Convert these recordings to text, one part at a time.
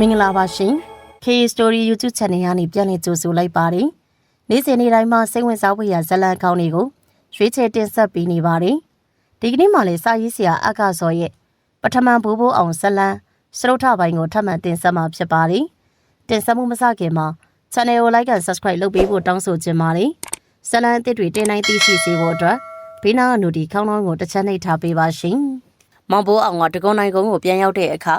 မင်္ဂလာပါရှင် K Story YouTube Channel ကနေပြန်လည်ကြိုဆိုလိုက်ပါတယ်နေ့စဉ်နေ့တိုင်းမှာစိတ်ဝင်စားဖို့ရဇာတ်လမ်းကောင်းတွေကိုရွေးချယ်တင်ဆက်ပေးနေပါတယ်ဒီကနေ့မှလည်းစာရေးဆရာအက္ခစောရဲ့ပထမဘိုးဘိုးအောင်ဇာတ်လမ်းစရုပ်ထပိုင်းကိုထပ်မံတင်ဆက်မှာဖြစ်ပါတယ်တင်ဆက်မှုမစခင်မှာ Channel ကို Like and Subscribe လုပ်ပေးဖို့တောင်းဆိုချင်ပါတယ်ဇာတ်လမ်းအသစ်တွေတင်နိုင်သိရှိစေဖို့အတွက်ဘေးနားအနူဒီခေါင်းလောင်းကိုတစ်ချက်နှိပ်ထားပေးပါရှင်မောင်ဘိုးအောင်ကတကုံနိုင်ကုန်းကိုပြန်ရောက်တဲ့အခါ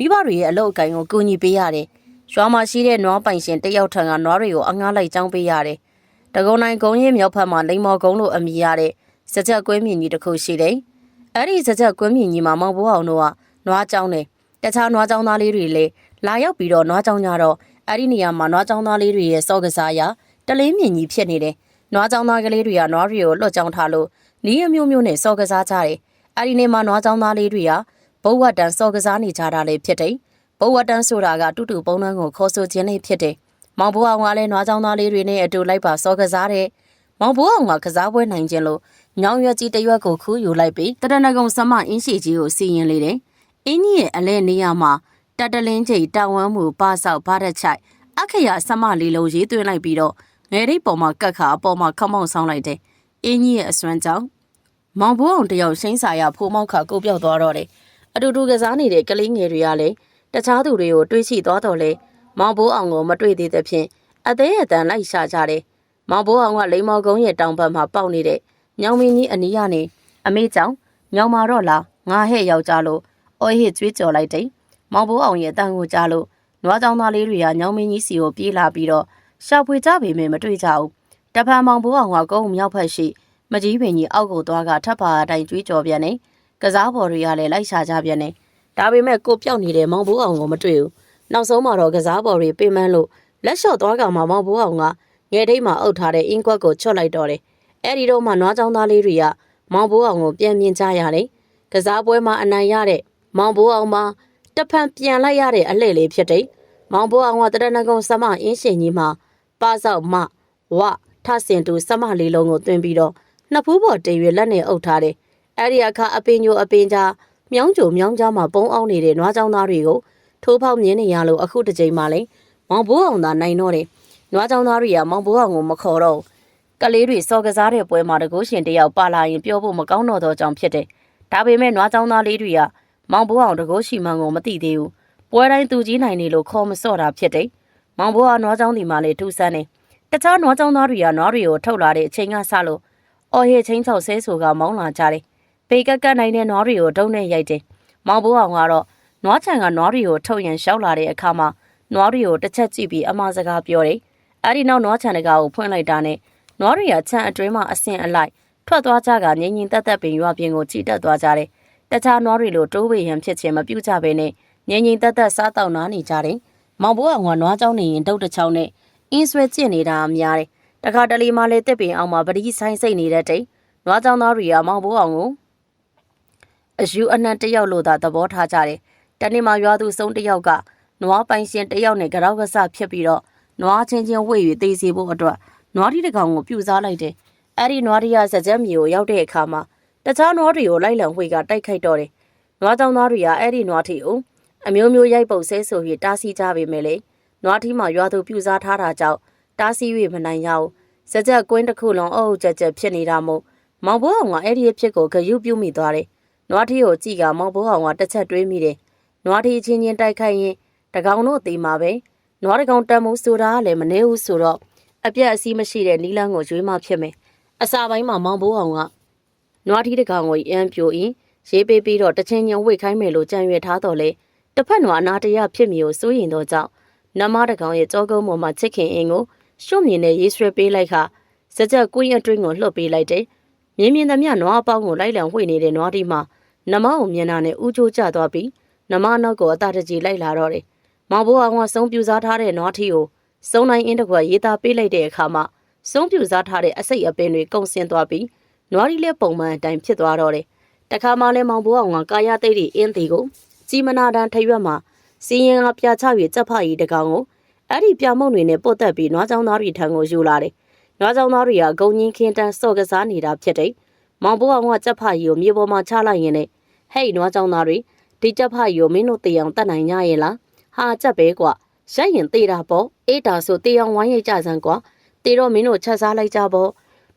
မိဘတွေရဲ့အလုပ်အကံကိုကူညီပေးရတယ်။ရွာမှာရှိတဲ့နွားပိုင်ရှင်တယောက်ထံကနွားတွေကိုအငှားလိုက်ကြောင်းပေးရတယ်။တကုံနိုင်ကုန်းရဲ့မြောက်ဖက်မှာလိမ္မော်ကုန်းလို့အမည်ရတဲ့စကြက်ကွဲမြင့်ကြီးတစ်ခုရှိတယ်။အဲ့ဒီစကြက်ကွဲမြင့်ကြီးမှာမောင်ဘိုးအောင်တို့ကနွားကြောင်းတယ်။တခြားနွားကြောင်းသားလေးတွေလည်းလာရောက်ပြီးတော့နွားကြောင်းကြတော့အဲ့ဒီနေရာမှာနွားကြောင်းသားလေးတွေရဲ့စော့ကစားရတလေးမြင့်ကြီးဖြစ်နေတယ်။နွားကြောင်းသားကလေးတွေကနွားတွေကိုလွတ်ကြောင်းထားလို့နီးအမျိုးမျိုးနဲ့စော့ကစားကြတယ်။အဲ့ဒီနေမှာနွားကြောင်းသားလေးတွေက ဘုတ်ဝတ်တန်စော်ကစားနေကြတာလည်းဖြစ်တယ်။ဘုတ်ဝတ်တန်ဆိုတာကတူတူပုံနှန်းကိုခေါ်ဆိုခြင်းလေးဖြစ်တယ်။မောင်ဘိုးအောင်ကလည်းနွားချောင်းသားလေးတွေနဲ့အတူလိုက်ပါစော်ကစားတဲ့မောင်ဘိုးအောင်ကကစားပွဲနိုင်ခြင်းလို့ညောင်ရွက်ကြီးတစ်ရွက်ကိုခူးယူလိုက်ပြီးတရဏဂုံစမအင်းရှိကြီးကိုစီရင်လေတယ်။အင်းကြီးရဲ့အလဲနေရာမှာတတလင်းချိတ်တာဝမ်းမှုပါဆောက်ဘာရက်ချိုက်အခရာစမလေးလုံးရေးသွင်းလိုက်ပြီးတော့ငယ်ရိပ်ပေါ်မှာကတ်ခါအပေါ်မှာခမောက်ဆောင်လိုက်တယ်။အင်းကြီးရဲ့အစွမ်းကြောင့်မောင်ဘိုးအောင်တယောက်ရှိန်းစာရဖိုးမောက်ခါကိုပြောက်သွားတော့တယ်။ အတူတူကစားနေတဲ့ကလေးငယ်တွေကလည်းတခြားသူတွေကိုတွေးချိသွားတော့လေမောင်ဘိုးအောင်ကိုမတွေ့သေးသဖြင့်အသေးအတန်လိုက်ရှာကြတယ်။မောင်ဘိုးအောင်ကလိမ္မော်ကုန်းရဲ့တောင်ဘက်မှာပေါက်နေတဲ့ညောင်မင်းကြီးအနီးကနေအမေကြောင့်ညောင်မာတော့လားငါဟဲ့ယောက်ျားလို့အော်ဟစ်ကြွေးကြော်လိုက်တယ်။မောင်ဘိုးအောင်ရဲ့တန်ကိုကြားလို့နွားကြောင်သားလေးတွေကညောင်မင်းကြီးစီကိုပြေးလာပြီးတော့ရှောက်ဖွေကြပေမဲ့မတွေ့ကြဘူး။တဖန်မောင်ဘိုးအောင်ကကုန်းမြောက်ဖက်ရှိမကြီးပင်ကြီးအောက်ကိုသွားကထပ်ပါအတိုင်းကြွေးကြော်ပြန်နေ ကစားပေါ်တွေကလည်းလိုက်ရှာကြပြန်နေဒါပေမဲ့ကိုပြောက်နေတဲ့မောင်ဘိုးအောင်ကိုမတွေ့ဘူးနောက်ဆုံးမှာတော့ကစားပေါ်တွေပြင်မန်းလို့လက်လျှော့သွားကမှမောင်ဘိုးအောင်ကငယ်ထိတ်မှာအုပ်ထားတဲ့အင်းကွက်ကိုချွတ်လိုက်တော့တယ်အဲ့ဒီတော့မှနွားချောင်းသားလေးတွေကမောင်ဘိုးအောင်ကိုပြန်မြင်ကြရတယ်ကစားပွဲမှာအနိုင်ရတဲ့မောင်ဘိုးအောင်မှာတဖန်ပြန်လိုက်ရတဲ့အလှည့်လေးဖြစ်တယ်မောင်ဘိုးအောင်ကတရဏဂုံစမအင်းရှင်ကြီးမှာပါဆောက်မဝထဆင်တူစမလေးလုံးကိုတွင်ပြီးတော့နှစ်ဖူးပေါ်တင်ရွလက်နဲ့အုပ်ထားတယ် အဲ့ဒီအခါအပင်ညိုအပင်ကြားမြောင်းကြိုမြောင်းကြားမှာပုံအောင်နေတဲ့နွားချောင်းသားတွေကိုထိုးဖောက်မြင်နေရလို့အခုတစ်ချိန်မှလည်းမောင်ဘိုးအောင်သာနိုင်တော့တယ်နွားချောင်းသားတွေကမောင်ဘိုးအောင်ကိုမခေါ်တော့ဘူးကလေးတွေစော်ကစားတဲ့ပွဲမှာတကုရှင်တယောက်ပါလာရင်ပြောဖို့မကောင်းတော့တော့ကြောင်ဖြစ်တယ်ဒါပေမဲ့နွားချောင်းသားလေးတွေကမောင်ဘိုးအောင်တကုရှိမှန်ကိုမသိသေးဘူးပွဲတိုင်းသူကြီးနိုင်နေလို့ခေါ်မစော့တာဖြစ်တယ်မောင်ဘိုးကနွားချောင်းဒီမှာလေထူးဆန်းနေတခြားနွားချောင်းသားတွေကနွားတွေကိုထုတ်လာတဲ့အချိန်ကစလို့အော်ဟေချင်းချောက်ဆဲဆိုကမောင်းလာကြတယ် ပေကက်ကက်နိုင်တဲ့နွားတွေကိုဒုံနဲ့ရိုက်တယ်။မောင်ဘိုးအောင်ကတော့နွားချံကနွားတွေကိုထုတ်ရန်ရှောက်လာတဲ့အခါမှာနွားတွေကိုတစ်ချက်ကြည့်ပြီးအမှားစကားပြောတယ်။အဲဒီနောက်နွားချံတကာကိုဖွင့်လိုက်တာနဲ့နွားတွေကချံအတွင်းမှာအဆင်အလိုက်ထွက်သွားကြကငင်းငင်းတက်တက်ပင်ရွာပြင်ကိုချီတက်သွားကြတယ်။တခြားနွားတွေလိုတိုးဝေရန်ဖြစ်ခြင်းမပြုကြဘဲနဲ့ငင်းငင်းတက်တက်စားတောက်နားနေကြတယ်။မောင်ဘိုးအောင်ကနွားเจ้าနေရင်ဒုတ်တစ်ချောင်းနဲ့အင်းဆွဲကျင့်နေတာများတယ်။တခါတလေမှလည်းတစ်ပင်အောင်မှာပတိဆိုင်စိတ်နေတဲ့တိတ်နွားเจ้าသားတွေကမောင်ဘိုးအောင်ကို အယူအနှံတစ်ယောက်လို့သာသဘောထားကြတယ်။တနေ့မှရွာသူစုံတစ်ယောက်ကနွားပိုင်ရှင်တစ်ယောက်နဲ့ကြောက်ကဆဖြစ်ပြီးတော့နွားချင်းချင်းဝှေ့၍တေးစီဖို့အတွက်နွားတီတစ်ကောင်ကိုပြူစားလိုက်တယ်။အဲ့ဒီနွားတီရစကြက်မြေကိုရောက်တဲ့အခါမှာတခြားနွားတွေကိုလိုက်လံဝှေ့ကတိုက်ခိုက်တော့တယ်။နွားကြောင်သားတွေကအဲ့ဒီနွားထီကိုအမျိုးမျိုးရိုက်ပုတ်ဆဲဆိုပြီးတားဆီးကြပေမဲ့လေနွားထီမှာရွာသူပြူစားထားတာကြောင့်တားဆီး၍မနိုင်ရဘူး။စကြက်ကွင်းတစ်ခုလုံးအုပ်ကြက်ကြက်ဖြစ်နေတာမို့မောင်ဘိုးအောင်ကအဲ့ဒီအဖြစ်ကိုဂယုပြုမိသွားတယ်။ နွားထီကိုကြည့်ကမောင်ဘိုးအောင်ကတစ်ချက်တွေးမိတယ်။နွားထီချင်းချင်းတိုက်ခိုက်ရင်တကောင်တို့သေးမှာပဲ။နွားတကောင်တန်မှုဆိုတာကလည်းမနေဘူးဆိုတော့အပြက်အစည်းမရှိတဲ့နီလန်းကိုရွေးမှဖြစ်မယ်။အစာပိုင်းမှာမောင်ဘိုးအောင်ကနွားထီတကောင်ကိုအမ်းပြိုရင်ရေးပေးပြီးတော့တချင်းချင်းဝိတ်ခိုင်းမယ်လို့ကြံရွယ်ထားတော့လေတစ်ဖက်နွားအနာတရဖြစ်မီကိုစိုးရင်တော့ကြောင့်နမတကောင်ရဲ့ကြောကုန်းပေါ်မှာချစ်ခင်အင်းကိုရှုံမြင်နဲ့ရေးဆွဲပေးလိုက်ခါစကြက်ကွင်းအတွင်းကိုလှုပ်ပေးလိုက်တယ်။မြင်းမြင်သမျှနွားအပေါင်းကိုလိုက်လံဝှေ့နေတဲ့နွားတီမှာ နမကိုမြင်တာနဲ့ဥချိုးကျသွားပြီးနမနောက်ကိုအသာတကြီးလိုက်လာတော့တယ်။မောင်ဘိုးအောင်ကစုံပြူစားထားတဲ့နွားထီကိုစုံနိုင်အင်းတကွက်ရေးသားပေးလိုက်တဲ့အခါမှာစုံပြူစားထားတဲ့အစိတ်အပင်တွေကုံဆင်းသွားပြီးနွားရီလည်းပုံမှန်အတိုင်းဖြစ်သွားတော့တယ်။တခါမှလည်းမောင်ဘိုးအောင်ကကာယသိတ်တွေအင်းတီကိုကြီးမနာတန်းထရွက်မှာစီရင်ကပြချ၍ကြက်ဖရီတကောင်ကိုအဲ့ဒီပြမုံတွေနဲ့ပုတ်တက်ပြီးနွားချောင်းသားတွေထံကိုယူလာတယ်။နွားချောင်းသားတွေကဂုံညင်းခင်းတန်းစော့ကစားနေတာဖြစ်တယ်။ မောင်ဘိုးအောင်ကကြက်ဖရီကိုမြေပေါ်မှာချလိုက်ရင်လည်းဟဲ့နွားချောင်းသားတွေဒီကြက်ဖရီကိုမင်းတို့တေအောင်တတ်နိုင်ကြရဲ့လားဟာကြက်ပဲကွာရိုက်ရင်တေးတာပေါ့အေးတာဆိုတေးအောင်ဝိုင်းရိုက်ကြစမ်းကွာတေးတော့မင်းတို့ချက်စားလိုက်ကြပေါ့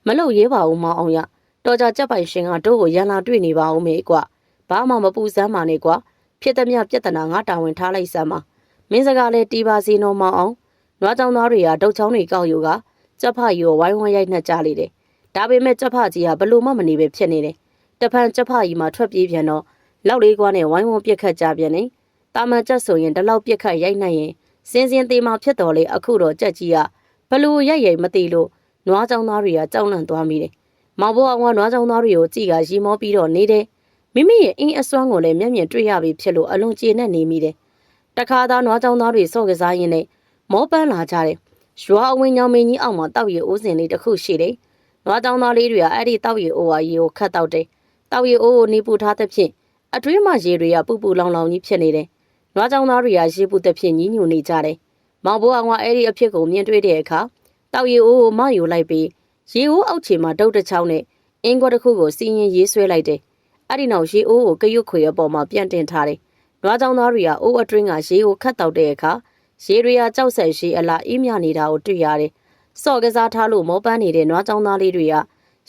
မလို့ရေးပါဦးမအောင်ရတော်ကြကြက်ပိုင်ရှင်ကတို့ကိုရန်လာတွေ့နေပါဦးမေကွာဘာမှမပူစမ်းပါနဲ့ကွာဖြစ်သည်မြပြဿနာငါတာဝန်ထားလိုက်စမ်းပါမင်းစကားလဲတီးပါစီနော်မအောင်နွားကြောင်သားတွေကဒုတ်ချောင်းတွေကောက်ယူကကြက်ဖယူကိုဝိုင်းဝန်းရိုက်နှက်ကြလေတယ် ဒါပေမဲ့ကြက်ဖကြီးကဘလို့မှမနေပဲဖြစ်နေတယ်တဖန်ကြက်ဖကြီးမှထွက်ပြေးပြန်တော့လောက်လေးကွာနဲ့ဝိုင်းဝန်းပြက်ခတ်ကြပြန်နေတာမန်ကြက်ဆိုရင်ဒီလောက်ပြက်ခတ်ရိုက်နိုင်ရင်စင်းစင်းသေးမှဖြစ်တော်လေအခုတော့ကြက်ကြီးကဘလို့ရိုက်ရိုက်မသိလို့နွားကြောင်သားတွေကကြောက်လန့်သွားမိတယ်မောင်ဘိုးအောင်ကနွားကြောင်သားတွေကိုကြည်ကရီမောပြီးတော့နေတယ်မိမိရဲ့အင်းအစွမ်းကိုလည်းမျက်မြင်တွေ့ရပြီဖြစ်လို့အလွန်ကျေနပ်နေမိတယ်တခါသားနွားကြောင်သားတွေစော့ကစားရင်းနဲ့မောပန်းလာကြတယ်ရွာအဝင်ညောင်မင်းကြီးအောက်မှာတောက်ရည်အိုးစင်လေးတစ်ခုရှိတယ် နွားကြောင်သားလေးတွေကအဲ့ဒီတောက်ရည်အိုးဝါရီကိုခတ်တောက်တယ်တောက်ရည်အိုးကိုနေပူထားသဖြင့်အတွင်းမှာရေတွေကပူပူလောင်လောင်ကြီးဖြစ်နေတယ်နွားကြောင်သားတွေကရေပူသဖြင့်ညှိညူနေကြတယ်မောင်ဘိုးအောင်ကအဲ့ဒီအဖြစ်ကိုမြင်တွေ့တဲ့အခါတောက်ရည်အိုးကိုမောက်ယူလိုက်ပြီးရေအိုးအောက်ခြေမှာတုတ်တစ်ချောင်းနဲ့အင်းခွက်တစ်ခုကိုစီးရင်ရေးဆွဲလိုက်တယ်အဲ့ဒီနောက်ရေအိုးကိုကရွတ်ခွေအပေါ်မှာပြန်တင်ထားတယ်နွားကြောင်သားတွေကအိုးအတွင်းကရေကိုခတ်တောက်တဲ့အခါရေတွေကကြောက်ဆက်ရှိအလားအေးမြနေတာကိုတွေ့ရတယ် စော့ကစားထားလို့မောပန်းနေတဲ့နွားကြောင်သားလေးတွေက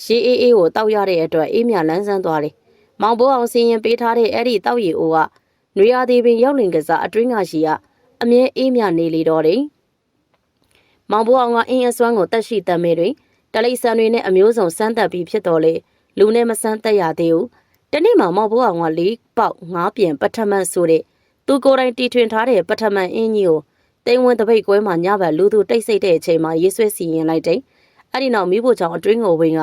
ရေအေးအေးကိုတောက်ရတဲ့အတွက်အေးမြလန်းဆန်းသွားတယ်မောင်ဘိုးအောင်စီရင်ပေးထားတဲ့အဲ့ဒီတောက်ရီအိုကနွေရာသီပင်ရောက်လင်ကစားအတွင်းကရှိကအမြဲအေးမြနေလေတော့တယ်။မောင်ဘိုးအောင်ကအင်းအစွမ်းကိုတက်ရှိတတ်မဲ့တွင်တလိဆန်တွေနဲ့အမျိုးစုံစမ်းသက်ပြီးဖြစ်တော်လေလူနဲ့မစမ်းသက်ရသေးဘူး။တနေ့မှမောင်ဘိုးအောင်ကလေးပေါက်ငါးပြန်ပထမတ်ဆိုတဲ့သူကိုယ်တိုင်တီထွင်ထားတဲ့ပထမတ်အင်းကြီးကို တိမ်ဝင်တပိတ်ကွဲမှာညဘက်လူသူတိတ်ဆိတ်တဲ့အချိန်မှာရေးဆွဲစီရင်လိုက်တယ်။အဲ့ဒီနောက်မိဖို့ချောင်အတွင်းကိုဝင်က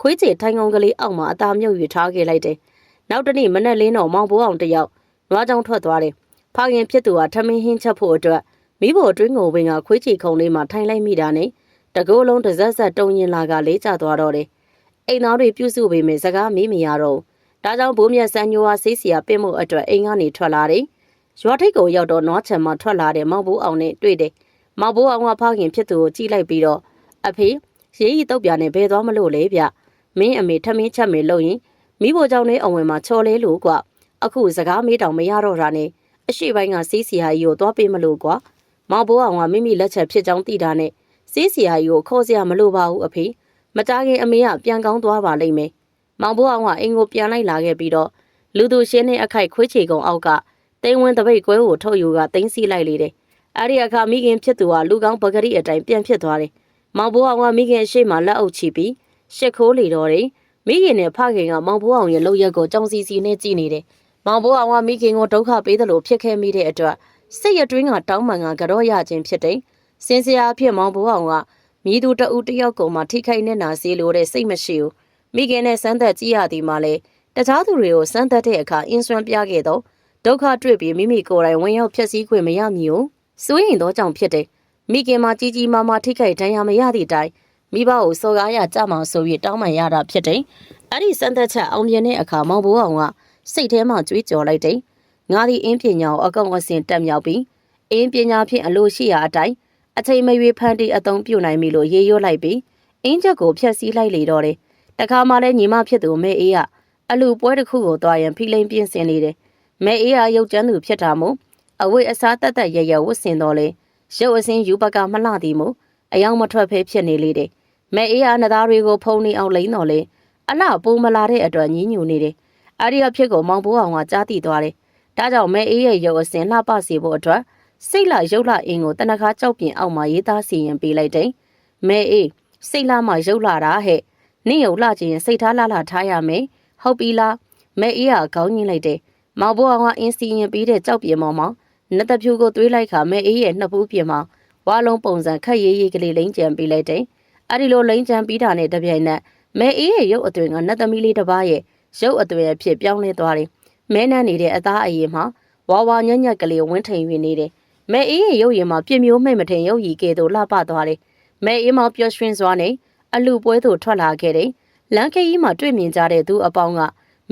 ခွေးချေထိုင်ကုန်းကလေးအောက်မှာအသာမြုပ်ယူထားခဲ့လိုက်တယ်။နောက်တနေ့မနက်လင်းတော့မောင်ဘိုးအောင်တယောက်နွားကြောင်ထွက်သွားတယ်။ဖခင်ဖြစ်သူကထမင်းဟင်းချက်ဖို့အတွက်မိဖို့အတွင်းကိုဝင်ကခွေးချေခုံလေးမှာထိုင်လိုက်မိတာနဲ့တကိုယ်လုံးတစ်စက်ဆက်တုံရင်လာကလေးကျသွားတော့တယ်။အိမ်သားတွေပြုစုပေမဲ့စကားမေးမရတော့ဘူး။ဒါကြောင့်ဘိုးမြတ်ဆန်းညိုဝါဆေးစီယာပင့်မှုအတွက်အိမ်ကနေထွက်လာတယ်။ ရွာထိပ်ကိုရောက်တော့နွားချံမှာထွက်လာတဲ့မောင်ဘိုးအောင်နဲ့တွေ့တယ်။မောင်ဘိုးအောင်ကဖခင်ဖြစ်သူကိုကြည့်လိုက်ပြီးတော့အဖေရေးရီတုတ်ပြနဲ့ဘယ်သွားမလို့လဲဗျ။မင်းအမေထမင်းချက်မေလို့ရင်မိဖို့ကြောင့်နဲ့အဝင်မှာချော်လဲလို့ကွအခုစကားမေးတောင်မရတော့တာနဲ့အရှိပိုင်းကစေးစီယာကြီးကိုသွားပေးမလို့ကွာမောင်ဘိုးအောင်ကမိမိလက်ချက်ဖြစ်ကြောင်းသိတာနဲ့စေးစီယာကြီးကိုခေါ်စရာမလိုပါဘူးအဖေမတားခင်အမေကပြန်ကောင်းသွားပါလိမ့်မယ်မောင်ဘိုးအောင်ကအင်ကိုပြန်လိုက်လာခဲ့ပြီးတော့လူသူရှင်းနဲ့အခိုက်ခွေးချေကုံအောက်က တိမ်ဝင်တပိတ်ကွဲကိုထုတ်ယူကတင်းစီလိုက်လေတယ်အဲ့ဒီအခါမိခင်ဖြစ်သူကလူကောင်းပဂရိအတိုင်းပြန်ဖြစ်သွားတယ်မောင်ဘိုးအောင်ကမိခင်ရှေ့မှာလက်အုပ်ချပြီးရှစ်ခိုးလေတော့တယ်မိခင်နဲ့ဖခင်ကမောင်ဘိုးအောင်ရဲ့လောက်ရက်ကိုကြောင်စီစီနဲ့ကြည်နေတယ်။မောင်ဘိုးအောင်ကမိခင်ကိုဒုက္ခပေးတယ်လို့ဖြစ်ခဲ့မိတဲ့အတွက်စိတ်ရတွင်းကတောင်းပန်ကကြောရခြင်းဖြစ်တယ်။စင်စရာအဖြစ်မောင်ဘိုးအောင်ကမိသူတဦးတယောက်ကိုမှထိခိုက်နေတာစီလို့တဲ့စိတ်မရှိဘူး။မိခင်နဲ့စမ်းသက်ကြည့်ရသည်မှလည်းတခြားသူတွေကိုစမ်းသက်တဲ့အခါအင်းစွမ်းပြခဲ့တော့ ဒုက္ခတွေ့ပြီးမိမိကိုယ်တိုင်ဝင်ရောက်ဖြစ်စည်းခွင့်မရမီကိုစိုးရင်တော့ကြောင့်ဖြစ်တယ်။မိခင်မှာကြီးကြီးမားမားထိခိုက်ဒဏ်ရာမရသည့်တိုင်မိဘကိုစော်ကားရကြမှာဆိုပြီးတောင်းပန်ရတာဖြစ်တယ်။အဲ့ဒီစမ်းသက်ချက်အောင်မြင်တဲ့အခါမောင်ဘိုးအောင်ကစိတ်ထဲမှာကြွေးကြော်လိုက်တယ်။ငါဒီအင်းပညာကိုအကောင်အစင်တက်မြောက်ပြီးအင်းပညာဖြင့်အလိုရှိရာအတိုင်းအချိန်မရွေးဖန်တီးအသုံးပြုနိုင်ပြီလို့ရေရွတ်လိုက်ပြီးအင်းချက်ကိုဖျက်ဆီးလိုက်လေတော့တယ်။တခါမှလည်းညီမဖြစ်သူမဲအေးကအလူပွဲတစ်ခုကိုသွားရင်ဖိလိန်ပြင်းစင်နေတယ်။ မဲအေးကရုပ်ကျန်းသူဖြစ်တာမို့အဝိအစားတက်တက်ရရဝတ်ဆင်တော်လေရုပ်အစင်းယူပကမလှသည်မို့အယောင်မထွက်ဖဲဖြစ်နေလေတယ်။မဲအေးကနသားတွေကိုဖုံနေအောင်လိမ့်တော်လေအလှပိုးမလာတဲ့အတွက်ညင်းညူနေတယ်။အဲ့ဒီအဖြစ်ကိုမောင်ဘိုးအောင်ကကြားသိသွားတယ်။ဒါကြောင့်မဲအေးရဲ့ရုပ်အစင်းလှပစေဖို့အတွက်စိတ်လာရုပ်လာအင်းကိုတနခါကြောက်ပြင်အောက်မှာရေးသားစီရင်ပေးလိုက်တယ်။မဲအေးစိတ်လာမှရုပ်လာတာဟဲ့။နင့်ရုပ်လှချင်စိတ်ထားလှလှထားရမယ်။ဟုတ်ပြီလား။မဲအေးကခေါင်းညှိလိုက်တယ်။ မောင်ဘိုးအောင်ကအင်းစီရင်ပြီးတဲ့ကြောက်ပြင်ပေါ်မှာနတ်တဖြူကိုသွေးလိုက်ခါမဲအေးရဲ့နှစ်ဖူးပြင်မှာဝါလုံးပုံစံခက်ရေးရေးကလေးလိမ့်ကြံပေးလိုက်တယ်။အဲ့ဒီလိုလိမ့်ကြံပြီးတာနဲ့တပြိုင်နက်မဲအေးရဲ့ရုပ်အသွင်ကနတ်သမီးလေးတစ်ပါးရဲ့ရုပ်အသွင်အဖြစ်ပြောင်းလဲသွားတယ်။မဲနန်းနေတဲ့အသားအရည်မှာဝါဝါညံ့ညံ့ကလေးဝင်းထိန်ဝင်နေတယ်။မဲအေးရဲ့ရုပ်ရည်မှာပြင်းမျိုးမိတ်မထင်ရုပ်ရည်ကဲ့သို့လှပသွားတယ်။မဲအေးမောင်ပျော်ရွှင်စွာနဲ့အလူပွဲသို့ထွက်လာခဲ့တယ်။လမ်းခရီးမှာတွေ့မြင်ကြတဲ့သူအပေါင်းက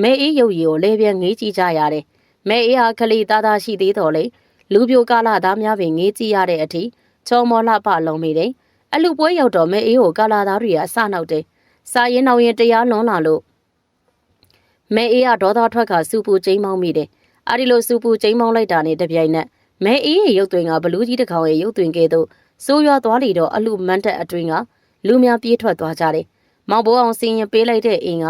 မဲအေးရုပ်ရည်ကိုလဲပြန်ငေးကြည့်ကြရတယ်။မဲအေးဟာကလေးသားသားရှိသေးတော်လေလူပြိုကာလာသားများပင်ငေးကြည့်ရတဲ့အထိချောမောလှပလုံးမိတယ်။အလူပွဲရောက်တော့မဲအေးကိုကာလာသားတွေကအစနောက်တယ်။စာရင်နောက်ရင်တရားလွန်လာလို့မဲအေးကဒေါသထွက်ကစူပူကျိမ်းမောင်းမိတယ်။အဲဒီလိုစူပူကျိမ်းမောင်းလိုက်တာနဲ့တပြိုင်နက်မဲအေးရဲ့ရုပ်သွင်းကဘလူးကြီးတစ်ကောင်ရဲ့ရုပ်သွင်းကဲ့သို့စိုးရွားသွားလေတော့အလူမန်းတက်အတွင်းကလူများပြေးထွက်သွားကြတယ်။မောင်ဘိုးအောင်စင်ရင်ပေးလိုက်တဲ့အင်းက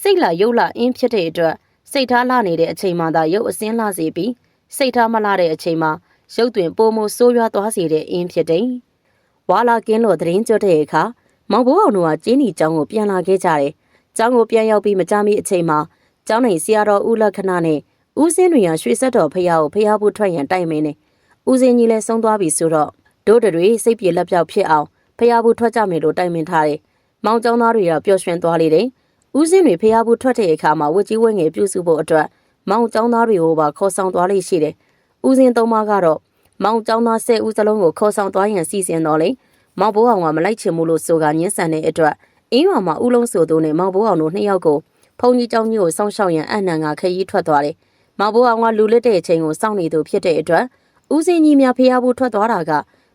စိတ်လာရုပ်လာအင်းဖြစ်တဲ့အတွက်စိတ်ထားလာနေတဲ့အချိန်မှသာရုပ်အစင်းလာစေပြီးစိတ်ထားမလာတဲ့အချိန်မှာရုပ်သွင်းပိုမိုစိုးရွားသွားစေတဲ့အင်းဖြစ်တယ်။ဝါလာကင်းလို့သတင်းကြွတဲ့အခါမောင်ဘိုးအောင်တို့ကကျင်းနီကျောင်းကိုပြန်လာခဲ့ကြတယ်။ကျောင်းကိုပြန်ရောက်ပြီးမကြမီအချိန်မှာကျောင်းနေဆရာတော်ဦးလက္ခဏာနဲ့ဦးစင်းတွေကရွှေဆက်တော်ဖះကိုဖះဖို့ထွက်ရန်တိုက်မင်းနေဦးစင်းကြီးလည်းဆုံးသွားပြီဆိုတော့ဒို့တွေစိတ်ပြေလက်ပြောက်ဖြစ်အောင်ဖះဖို့ထွက်ကြမယ်လို့တိုက်မင်းထားတယ်။မောင်ကျောင်းသားတွေကပျော်ရွှင်သွားလေတယ်။ ဦးစင်းတွေဖះဖို့ထွက်တဲ့အခါမှာဝတ်ကြီးဝဲငယ်ပြုစုဖို့အတွက်မောင်ကျောင်းသားတွေကိုပါခေါ်ဆောင်သွားလိမ့်ရှိတယ်။ဦးစင်းသုံးပါးကတော့မောင်ကျောင်းသား၁၀ဦးစလုံးကိုခေါ်ဆောင်သွားရန်စီစဉ်တော်လေမောင်ဘိုးအောင်ကမလိုက်ချင်ဘူးလို့ဆိုကညှင်းဆန်တဲ့အတွက်အင်းရွာမှာဦးလုံးဆိုသူနဲ့မောင်ဘိုးအောင်တို့နှစ်ယောက်ကိုဖုန်ကြီးကျောင်းကြီးကိုစောင့်ရှောက်ရန်အနံကခရီးထွက်သွားတယ်။မောင်ဘိုးအောင်ကလူလက်တဲ့အချိန်ကိုစောင့်နေသူဖြစ်တဲ့အတွက်ဦးစင်းကြီးများဖျားဖို့ထွက်သွားတာက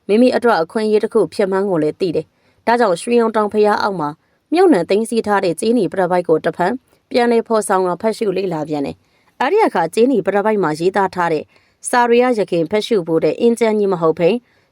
မိမိအတွက်အခွင့်အရေးတစ်ခုဖြစ်မှန်းကိုလည်းသိတယ်။ဒါကြောင့်ရွှေအောင်တောင်ဖျားအောက်မှာ မြုပ်နှံသိမ်းဆည်းထားတဲ့ကျင်းနီပရပိုက်ကိုတဖန်ပြန်လေဖော်ဆောင်ကဖတ်ရှုလေ့လာပြန်တယ်။အဲ့ဒီအခါကျင်းနီပရပိုက်မှာရေးသားထားတဲ့စာရီယာရခင်ဖတ်ရှုဖို့တဲ့အင်ဂျန်ကြီးမဟုတ်ဖိ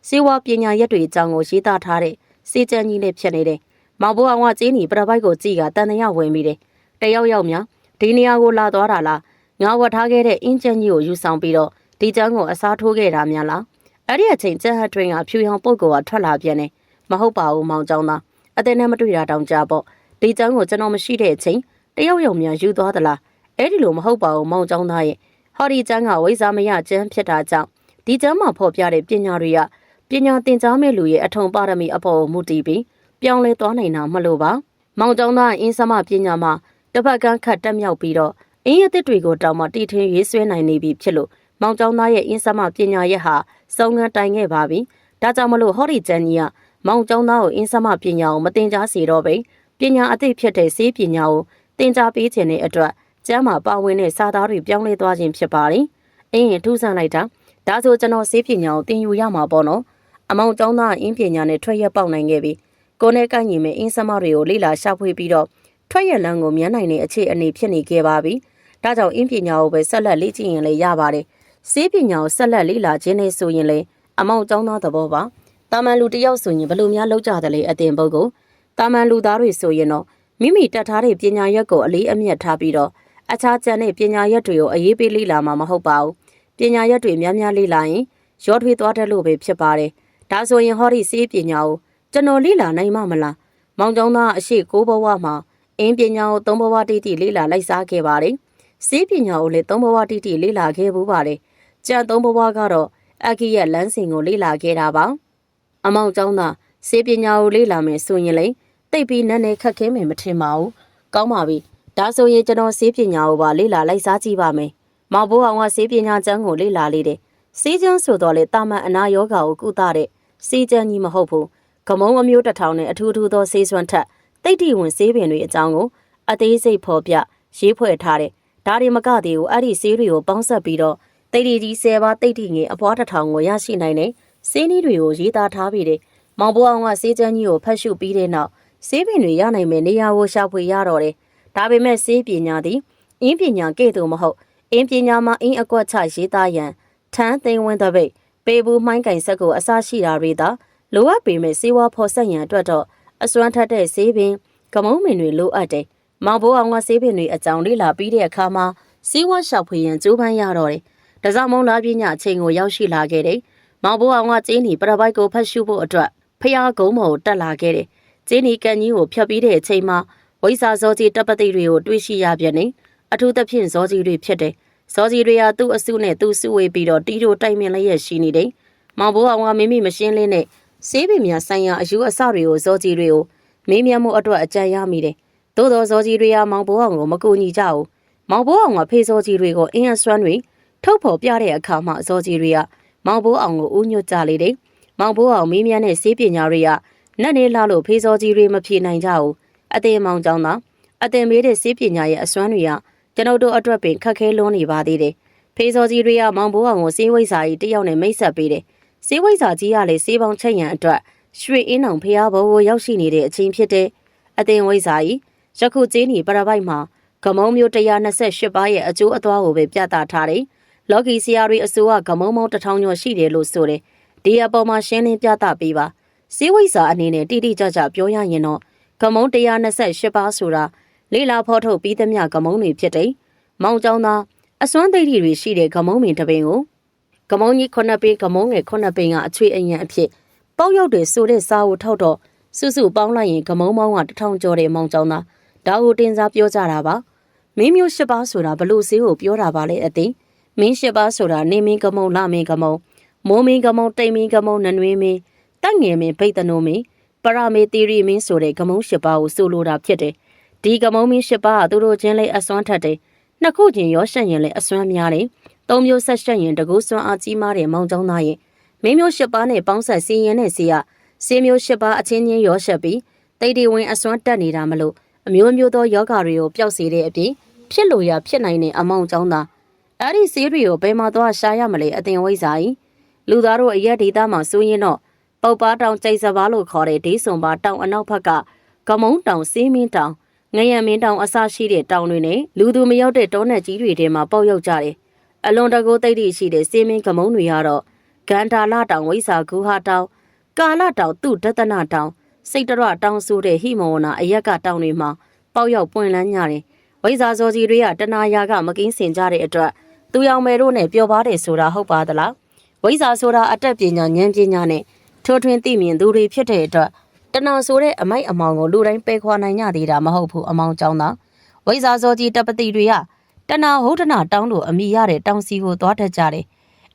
စေဝါပညာရက်တွေအကြောင်းကိုရေးသားထားတဲ့စေချန်ကြီးနဲ့ဖြစ်နေတယ်။မောင်ဘိုးအောင်ကကျင်းနီပရပိုက်ကိုကြည့်ကတန်တရာဝင်ပြီးတယ်။တယောက်ယောက်များဒီနေရာကိုလာသွားတာလား။ငါဝတ်ထားခဲ့တဲ့အင်ဂျန်ကြီးကိုယူဆောင်ပြီးတော့ဒီကျန်းကိုအစားထိုးခဲ့တာများလား။အဲ့ဒီအချိန်ကျဟတ်တွင်ကဖြူရောင်ပုတ်ကောထွက်လာပြန်တယ်။မဟုတ်ပါဘူးမောင်ကျောင်းသား။ အသေးနဲ့မတွေ့တာတောင်ကြပေါ့။ဒီကျန်းကိုကျွန်တော်မရှိတဲ့အချိန်တယောက်ယောက်များယူသွားသလား။အဲ့ဒီလိုမဟုတ်ပါဘူးမောင်ကျောင်းသားရဲ့ဟော်ဒီကျန်းကဝိဇာမရကျန်းဖြစ်တာကြောင့်ဒီကျန်းမှာဖော်ပြတဲ့ပညာတွေကပညာသင်ကြားမဲ့လူရဲ့အထုံပါရမီအပေါ်မူတည်ပြီးပြောင်းလဲသွားနိုင်တာမလို့ပါ။မောင်ကျောင်းသားအင်းစမပညာမှာတစ်ဖက်ကန်းခတ်တက်မြောက်ပြီးတော့အင်းရသစ်တွေကိုတောင်မှတီထင်းရေးဆွဲနိုင်နေပြီဖြစ်လို့မောင်ကျောင်းသားရဲ့အင်းစမပညာရက်ဟာစုံငန်းတိုင်ခဲ့ပါပြီ။ဒါကြောင့်မလို့ဟော်ဒီကျန်ကြီးက မောင်ကျောင်းသားကိုအင်းစမပညာကိုမတင်ကြားစီတော့ပဲပညာအသိဖြစ်တဲ့စေးပညာကိုတင်ကြားပေးခြင်းတဲ့အတွက်ကျမ်းမှာပါဝင်တဲ့စာသားတွေပြောင်းလဲသွားခြင်းဖြစ်ပါတယ်။အင်းရင်ထူးဆန်းလိုက်တာဒါဆိုကျွန်တော်စေးပညာကိုသင်ယူရမှာပေါ့နော်။အမောင်ကျောင်းသားအင်းပညာနဲ့ထွက်ရက်ပေါက်နိုင်ခဲ့ပြီ။ကိုနဲ့ကိုက်ညီမဲ့အင်းစမတွေကိုလေ့လာရှာဖွေပြီးတော့ထွက်ရက်လန်းကိုမြန်းနိုင်တဲ့အခြေအနေဖြစ်နေခဲ့ပါပြီ။ဒါကြောင့်အင်းပညာကိုပဲဆက်လက်လေ့ကျင့်ရင်လည်းရပါတယ်။စေးပညာကိုဆက်လက်လေ့လာခြင်းနဲ့ဆိုရင်လည်းအမောင်ကျောင်းသားသဘောပါ။ တာမန်လူတယောက်ဆိုရင်ဘယ်လိုများလောက်ကြတယ်လဲအတင်ပုတ်ကိုတာမန်လူသားတွေဆိုရင်တော့မိမိတတ်ထားတဲ့ပညာရက်ကိုအလေးအမြတ်ထားပြီးတော့အခြားကျန်တဲ့ပညာရက်တွေကိုအရေးပေးလေ့လာမှာမဟုတ်ပါဘူးပညာရက်တွေများများလေ့လာရင်ရောထွေးသွားတတ်လို့ပဲဖြစ်ပါတယ်ဒါဆိုရင်ဟောဒီစေးပညာကိုကျွန်တော်လေ့လာနိုင်မှာမလားမောင်ကျောင်းသားအရှိကိုဘဝမှာအင်းပညာကိုသုံးဘဝတိတိလေ့လာလိုက်စားခဲ့ပါတယ်စေးပညာကိုလည်းသုံးဘဝတိတိလေ့လာခဲ့ဘူးပါတယ်ကြံသုံးဘဝကတော့အခိရဲ့လမ်းစဉ်ကိုလေ့လာခဲ့တာပါ အမောင်ကျောင်းသားစေးပညာကိုလေ့လာမယ်ဆိုရင်လေတိတ်ပြီးနည်းနည်းခက်ခဲမယ်မထင်ပါဘူးကောင်းပါပြီဒါဆိုရင်ကျွန်တော်ဆေးပညာကိုပါလေ့လာလိုက်စားကြည့်ပါမယ်။မောင်ဘိုးအောင်ကဆေးပညာကျမ်းကိုလေ့လာလေးတယ်။ဆေးကျမ်းဆိုတော့လေတာမန်အနာယောဂါကိုကုသတဲ့ဆေးကျမ်းကြီးမဟုတ်ဘူး။ကမုံအမျိုးတစ်ထောင်နဲ့အထူးထူးသောဆေးစွမ်းထက်တိတ်တိဝင်ဆေးပင်တွေအကြောင်းကိုအသေးစိတ်ဖော်ပြရေးဖွဲ့ထားတဲ့ဒါတွေမကသေးဘူးအဲ့ဒီဆေးတွေကိုပေါင်းဆက်ပြီးတော့တိတ်တိကြီး၁၀ပါးတိတ်တိငယ်အပွားတစ်ထောင်ကိုရရှိနိုင်တဲ့ ဆေးနည်းတွေကိုရေးသားထားပြီးတယ်။မောင်ဘိုးအောင်ကဆေးကျမ်းကြီးကိုဖတ်ရှုပြီးတဲ့နောက်ဆေးပင်တွေရနိုင်မယ့်နေရာကိုရှာဖွေရတော့တယ်။ဒါပေမဲ့ဆေးပညာသည်အင်းပညာကဲ့သို့မဟုတ်အင်းပညာမှာအင်းအကွက်ချရေးသားရန်ထန်းသိမ်းဝင်းသပိတ်ပေဘူးမှိုင်းကင်ဆက်ကိုအစရှိတာတွေသာလိုအပ်ပေမဲ့စေဝါဖော်ဆက်ရန်အတွက်တော့အစွမ်းထက်တဲ့ဆေးပင်ကမုံမင်တွေလိုအပ်တယ်။မောင်ဘိုးအောင်ကဆေးပင်တွေအကြောင်းလေ့လာပြီးတဲ့အခါမှာစေဝါလျှောက်ဖွေရန်ကြိုးပမ်းရတော့တယ်။ဒါကြောင့်မုံလာပြင်းညအချိန်ကိုရောက်ရှိလာခဲ့တယ်။ မောင်ဘိုးအောင်ကကျင်းနီပရပိုက်ကိုဖတ်ရှုဖို့အတွက်ဖျားကုန်းမော်တက်လာခဲ့တယ်။ကျင်းနီကန်ကြီးကိုဖျက်ပြီးတဲ့အချိန်မှာဝိစာဇောကြီးတပ်ပတိတွေကိုတွေးရှိရပြန်နေအထူးသဖြင့်ဇောကြီးတွေဖြစ်တယ်ဇောကြီးတွေဟာသူ့အစုနဲ့သူ့စုဝေးပြီးတော့တီတို့တိုက်မြင်လည်းရရှိနေတယ်မောင်ဘိုးအောင်ကမိမိမရှင်းလင်းနဲ့ဆေးပင်များဆိုင်ရာအယူအဆတွေကိုဇောကြီးတွေကိုမေးမြန်းမှုအတွက်အကြံရမိတယ်သို့သောဇောကြီးတွေကမောင်ဘိုးအောင်ကိုမကူညီကြဘူးမောင်ဘိုးအောင်ကဖေးဇောကြီးတွေကိုအင်းအစွမ်းတွေထုတ်ဖော်ပြတဲ့အခါမှာဇောကြီးတွေက မောင်ဘိုးအောင်ကိုဥညွတ်ကြလေတယ်မောင်ဘိုးအောင်မေးမြန်းတဲ့ဆေးပညာတွေကနတ်နေလာလို့ဖေးဇောကြီးတွေမဖြေနိုင်ကြဘူးအသေးမောင်ကြောင်းသာအတင်မေးတဲ့စေးပညာရဲ့အစွမ်းတွေကကျွန်ုပ်တို့အတွက်ပင်ခက်ခဲလွန်းနေပါသေးတယ်။ဖေးစောကြီးတွေကမောင်ဘိုးအောင်ကိုစေးဝိဇ္ဇာကြီးတယောက်နဲ့မိတ်ဆက်ပေးတယ်။စေးဝိဇ္ဇာကြီးကလည်းစေးပေါင်းချက်ရန်အတွက်ရွှေအင်းအောင်ဖျားဘိုးကိုရောက်ရှိနေတဲ့အချိန်ဖြစ်တဲ့အတင်ဝိဇ္ဇာကြီးယခုကျင်းနီပရပိုက်မှာကမုံမျိုး128ပါးရဲ့အကျိုးအသွားကိုပဲပြသထားတယ်။ လော်ကီဆရာတွေအစိုးရကမုံမုံတစ်ထောင်ကျော်ရှိတယ်လို့ဆိုတယ်ဒီအပေါ်မှာရှင်းလင်းပြသပေးပါစေဝိစာအနေနဲ့တိတိကျကျပြောရရင်တော့ကမုံ128ပါးဆိုတာလေလာဖော်ထုတ်ပြီးသမျှကမုံတွေဖြစ်တယ်မောင်ကျောင်းသားအစွမ်းသိတိတွေရှိတဲ့ကမုံမင်တပင်ကိုကမုံကြီးခုနှစ်ပင်ကမုံငယ်ခုနှစ်ပင်ကအချွေအရင်အဖြစ်ပေါက်ရောက်တယ်ဆိုတဲ့စာကိုထောက်တော့စုစုပေါင်းလိုက်ရင်ကမုံမောင်းကတစ်ထောင်ကျော်တဲ့မောင်ကျောင်းသားဒါကိုတင်စားပြောကြတာပါမင်းမျိုးရှစ်ပါးဆိုတာဘလို့ဈေးကိုပြောတာပါလဲအသိ မင်းရှစ်ပါးဆိုတာနေမင်းကမုံလာမင်းကမုံမိုးမင်းကမုံတိမ်မင်းကမုံနနွေးမင်းတက်ငယ်မင်းဗိတ်တနိုးမင်းပရမေတီရီမင်းဆိုတဲ့ကမုံရှစ်ပါးကိုဆိုလိုတာဖြစ်တယ်ဒီကမုံမင်းရှစ်ပါးကသူတို့ချင်းလေးအစွမ်းထက်တယ်နှစ်ခုချင်းရောရှက်ရင်လည်းအစွမ်းများတယ်သုံးမျိုးဆက်ရှက်ရင်တကူစွမ်းအားကြီးမားတဲ့မောင်ကျောင်းသားရဲ့မင်းမျိုးရှစ်ပါးနဲ့ပေါင်းဆက်စီရင်တဲ့စီကစေမျိုးရှစ်ပါးအချင်းချင်းရောရှက်ပြီးတိတ်တီဝင်အစွမ်းတက်နေတာမလို့အမျိုးမျိုးသောယောဂါတွေကိုပျောက်စေတဲ့အပြင်ဖြစ်လို့ရဖြစ်နိုင်တဲ့အမောင်ကျောင်းသား အဲ့ဒီဆေးတွေကိုဘယ်မှာသွားရှာရမလဲအတင်ဝိဇ္ဇာကြီးလူသားတို့အရက်ဒေသမှာဆိုရင်တော့ပုတ်ပါတောင်ကျိတ်စပါလို့ခေါ်တဲ့ဒေးစွန်ပါတောင်အနောက်ဘက်ကကမုံတောင်စေးမင်းတောင်ငရံမင်းတောင်အစရှိတဲ့တောင်တွေနဲ့လူသူမရောက်တဲ့တောနယ်ကြီးတွေထဲမှာပေါက်ရောက်ကြတယ်အလွန်တကိုးတိတ်တိရှိတဲ့စေးမင်းကမုံတွေကတော့ဂန္ဓာလတောင်ဝိဇာဂူဟာတောင်ကာလတောင်သူဒသနာတောင်စိတ်တရတောင်ဆိုတဲ့ဟိမဝနာအရက်ကတောင်တွေမှာပေါက်ရောက်ပွင့်လန်းကြတယ်ဝိဇာဇောကြီးတွေကတနာယာကမကင်းစင်ကြတဲ့အတွက် သူယောင်မယ်တို့နဲ့ပျော်ပါတယ်ဆိုတာဟုတ်ပါသလားဝိဇာဆိုတာအတက်ပညာဉာဏ်ပညာနဲ့ထိုးထွင်းသိမြင်သူတွေဖြစ်တဲ့အတွက်တနာဆိုတဲ့အမိုက်အမောင်ကိုလူတိုင်းပယ်ခွာနိုင်ကြသေးတာမဟုတ်ဘူးအမောင်ကြောင်းသားဝိဇာဇောကြီးတပတိတွေကတနာဟုတ်တနာတောင်းလို့အမိရတဲ့တောင်စီကိုသွားတတ်ကြတယ်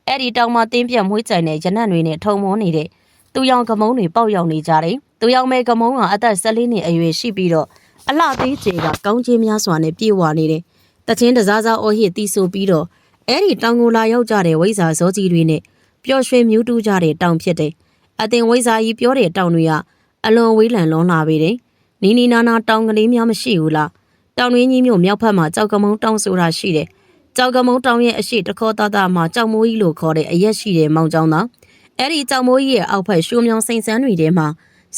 အဲ့ဒီတောင်မှာတင်းပြတ်မွှေးကြိုင်တဲ့ရနတ်တွေနဲ့ထုံမောနေတဲ့သူယောင်ကမုံတွေပေါက်ရောက်နေကြတယ်သူယောင်မဲကမုံကအသက်14နှစ်အရွယ်ရှိပြီးတော့အလှသေးချေကကောင်းချင်းများစွာနဲ့ပြေဝနေတယ်။တချင်းတစားစားအော်ဟစ်တီးဆိုပြီးတော့ အဲ့ဒီတောင်ကိုလာရောက်ကြတဲ့ဝိဇာဇောကြီးတွေနဲ့ပျော်ရွှင်မြူးတူးကြတဲ့တောင်ဖြစ်တယ်။အတင်ဝိဇာကြီးပြောတဲ့တောင်တွေကအလွန်ဝေးလံလွန်လာပေတယ်။နီနီနာနာတောင်ကလေးများမရှိဘူးလား။တောင်ရင်းကြီးမြို့မြောက်ဖက်မှာကြောက်ကမုံတောင်ဆိုတာရှိတယ်။ကြောက်ကမုံတောင်ရဲ့အရှိတခေါ်သားသားမှာကြောက်မိုးကြီးလို့ခေါ်တဲ့အရက်ရှိတဲ့မောင်ကျောင်းသား။အဲ့ဒီကြောက်မိုးကြီးရဲ့အောက်ဖက်ရှိုးမြောင်စိန်စန်းတွေထဲမှာ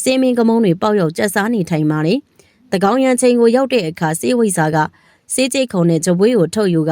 စင်းမင်းကမုံတွေပေါက်ရောက်ကျက်စားနေထိုင်ပါလေ။တကောင်းရန်ချိန်ကိုရောက်တဲ့အခါစေးဝိဇာကစေးကျိတ်ခုံနဲ့ကြပွေးကိုထုတ်ယူက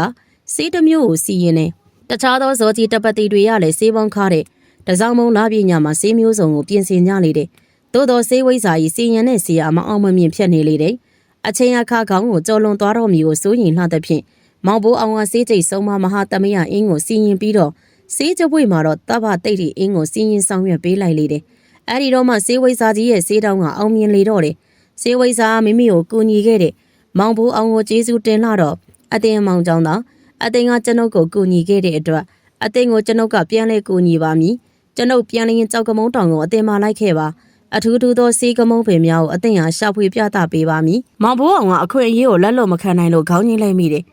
စေးတစ်မျိုးကိုစီရင်နေတခြားသောဇောကြီးတပတ်တီတွေရလည်းစေးပေါင်းခါတဲ့တစောင်းမုံလာပြညမှာစေးမျိုးစုံကိုပြင်ဆင်ကြလေတယ်။သို့တော်စေးဝိဇာကြီးစီရင်တဲ့စီရမအောင်မမြင်ဖြစ်နေလေတယ်။အချင်းအခါခေါင်းကိုကြော်လွန်သွားတော်မူကိုစိုးရင်လှသဖြင့်မောင်ဘိုးအောင်ကစေးကျိတ်ဆုံးမမဟာတမယအင်းကိုစီရင်ပြီးတော့စေးကြပွေမှာတော့တပတိတ်တီအင်းကိုစီရင်ဆောင်ရွက်ပေးလိုက်လေတယ်။အဲဒီတော့မှစေးဝိဇာကြီးရဲ့စေးတောင်းကအောင်မြင်လေတော့တယ်။စေးဝိဇာမိမိကိုကူညီခဲ့တဲ့မောင်ဘိုးအောင်ကိုကျေးဇူးတင်လာတော့အတင်းမောင်ကြောင့်သာ အတင်းကကျွန်ုပ်ကိုကူညီခဲ့တဲ့အတွက်အတင်းကိုကျွန်ုပ်ကပြန်လဲကူညီပါမည်ကျွန်ုပ်ပြန်လျင်ကြောက်ကမုံတောင်ကိုအတင်းမလိုက်ခဲ့ပါအထူးထူးသောစီးကမုံပင်များကိုအတင်းဟာရှာဖွေပြသပေးပါမည်မောင်ဘိုးအောင်ကအခွင့်အရေးကိုလက်လွတ်မခံနိုင်လို့ခေါင်းကြီးလိုက်မိတယ်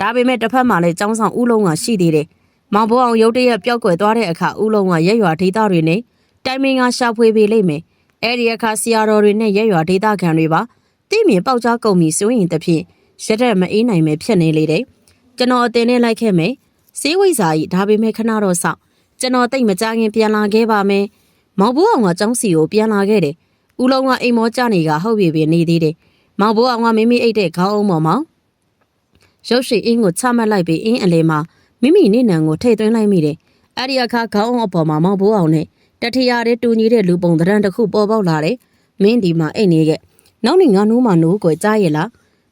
ဒါပေမဲ့တစ်ဖက်မှာလည်းចောင်းဆောင်ဦးလုံးကရှိသေးတယ်မောင်ဘိုးအောင်ရုတ်တရက်ပျောက်ကွယ်သွားတဲ့အခါဦးလုံးကရက်ရွာဒေသတွေနဲ့တိုင်မင်ကရှာဖွေပေးလိမ့်မယ်အဲ့ဒီအခါဆရာတော်တွေနဲ့ရက်ရွာဒေသခံတွေပါတိမြင်ပေါက်ကြားကုန်ပြီဆိုရင်တဖြင့်ရက်တဲ့မအေးနိုင်မယ်ဖြစ်နေလေတယ် ကျွန်တော်အတင်းနဲ့လိုက်ခဲ့မယ်စေးဝိဇာကြီးဒါပေမဲ့ခဏတော့စောင့်ကျွန်တော်တိတ်မကြခင်ပြန်လာခဲ့ပါမယ်မောင်ဘိုးအောင်ကចောင်းစီကိုပြန်လာခဲ့တယ်ဦးလုံးကအိမ်မောကြနေကဟုတ်ပြီပဲနေသေးတယ်မောင်ဘိုးအောင်ကမိမိအိတ်တဲ့ခေါင်းအုံးပေါ်မှာရုပ်ရှိအင်းကိုချမှတ်လိုက်ပြီးအင်းအလေမှာမိမိနေနံကိုထိတ်သွင်းလိုက်မိတယ်အဲ့ဒီအခါခေါင်းအုံးအပေါ်မှာမောင်ဘိုးအောင်နဲ့တထရာတဲ့တူညီတဲ့လူပုံတရံတစ်ခုပေါ်ပေါက်လာတယ်မင်းဒီမှာအိတ်နေခဲ့နောက်နေငါနိုးမှနိုးကိုကြားရလား